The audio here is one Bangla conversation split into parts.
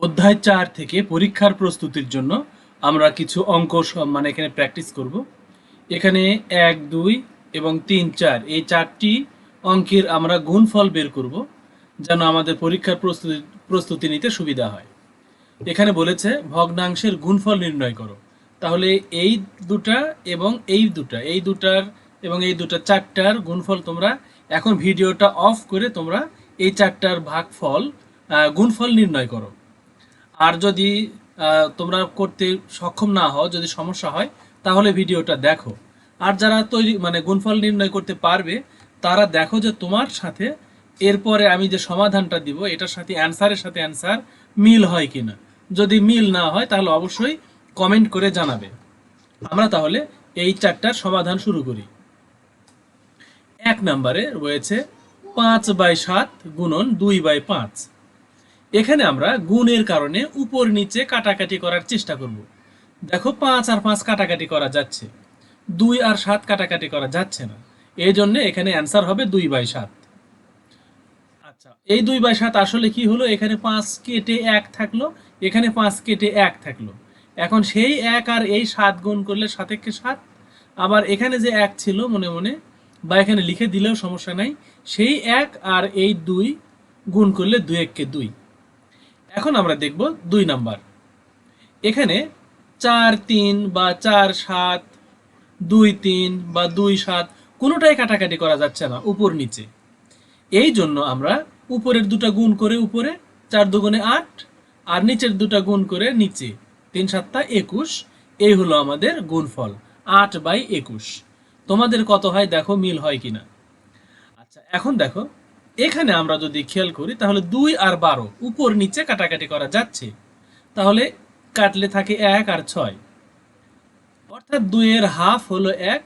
অধ্যায় চার থেকে পরীক্ষার প্রস্তুতির জন্য আমরা কিছু অঙ্ক মানে এখানে প্র্যাকটিস করব। এখানে এক, দুই এবং তিন, চার, এই চারটি অঙ্কের আমরা গুণফল বের করব যেন আমাদের পরীক্ষার প্রস্তুতি প্রস্তুতি নিতে সুবিধা হয়। এখানে বলেছে, ভগ্নাংশের গুণফল নির্ণয় করো। তাহলে এই দুটা এবং এই দুটা, এই দুটার এবং এই দুটা চারটার গুণফল তোমরা এখন ভিডিওটা অফ করে তোমরা এই চারটার ভাগফল গুণফল নির্ণয় করো। আর যদি তোমরা করতে সক্ষম না হও, যদি সমস্যা হয়, তাহলে ভিডিওটা দেখো। আর যারা তৈরি মানে গুণফল নির্ণয় করতে পারবে, তারা দেখো যে তোমার সাথে এরপরে আমি যে সমাধানটা দিব, এটার সাথে অ্যান্সারের সাথে অ্যান্সার মিল হয় কিনা। যদি মিল না হয়, তাহলে অবশ্যই কমেন্ট করে জানাবে। আমরা তাহলে এই চারটার সমাধান শুরু করি। এক নম্বরে রয়েছে পাঁচ বাই সাত গুণন দুই বাই পাঁচ। এখানে আমরা গুণের কারণে উপর নিচে কাটাকাটি করার চেষ্টা করব। দেখো পাঁচ আর পাঁচ কাটাকাটি করা যাচ্ছে। দুই আর সাত কাটাকাটি করা যাচ্ছে না। এই জন্য এখানে অ্যান্সার হবে দুই বাই সাত। আচ্ছা এই দুই বাই সাত আসলে কি হলো? এখানে পাঁচ কেটে এক থাকল, এখানে পাঁচ কেটে এক থাকল। এখন সেই এক আর এই সাত গুণ করলে সাতেককে সাত। আবার এখানে যে এক ছিল মনে মনে, বা এখানে লিখে দিলেও সমস্যা নাই, সেই এক আর এই দুই গুণ করলে দুই এককে দুই। এখন আমরা দেখব দুই নাম্বার। এখানে চার তিন বা চার সাত, দুই তিন বা দুই সাত কোনোটাই কাটাকাটি করা যাচ্ছে না উপর নিচে। এই জন্য আমরা উপরের দুটা গুণ করে উপরে, চার দুগুণে আট, আর নিচের দুটা গুণ করে নিচে। তিন সাতটা একুশ, এই হলো আমাদের গুণফল, আট বাই একুশ। তোমাদের কত হয় দেখো, মিল হয় কিনা? আচ্ছা এখন দেখো এখানে আমরা যদি খেয়াল করি, তাহলে দুই আর বারো, উপর নিচে কাটাকাটি করা যাচ্ছে। তাহলে কাটলে থাকে এক আর ছয়। অর্থাৎ দুইয়ের হাফ হলো এক,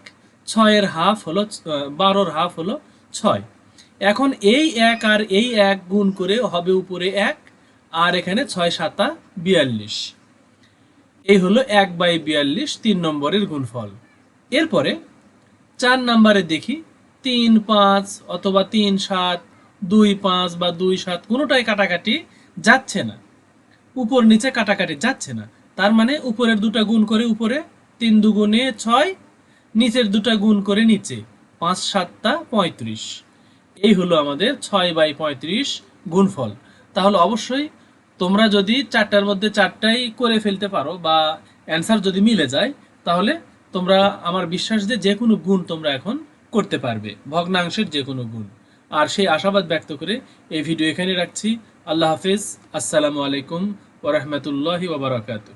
ছয়ের হাফ হলো বারোর হাফ হলো ছয়। এখন এই এক আর এই এক গুণ করে হবে উপরে এক, আর এখানে ছয় সাতা বিয়াল্লিশ। এই হলো এক বাই বিয়াল্লিশ, তিন নম্বরের গুণফল। এরপরে চার নম্বরে দেখি, তিন পাঁচ অথবা তিন সাত দুই পাঁচ বা দুই সাত কোনোটাই কাটাকাটি যাচ্ছে না। উপর নিচে কাটাকাটি যাচ্ছে না। তার মানে উপরের দুটা গুণ করে উপরে, তিন দুগুণে ছয়, নিচের দুটা গুণ করে নিচে, পাঁচ সাতটা পঁয়ত্রিশ। এই হলো আমাদের ছয় বাই পঁয়ত্রিশ গুণফল। তাহলে অবশ্যই তোমরা যদি চারটার মধ্যে চারটাই করে ফেলতে পারো বা অ্যান্সার যদি মিলে যায়, তাহলে তোমরা আমার বিশ্বাস যে যে কোনো গুণ তোমরা এখন করতে পারবে, ভগ্নাংশের যে কোনো গুণ। আর সেই আশাবাদ ব্যক্ত করে এই ভিডিও এখানে রাখছি। আল্লাহ হাফিজ। আসসালামু আলাইকুম ওরহমতুল্লাহি ওবরাকাতু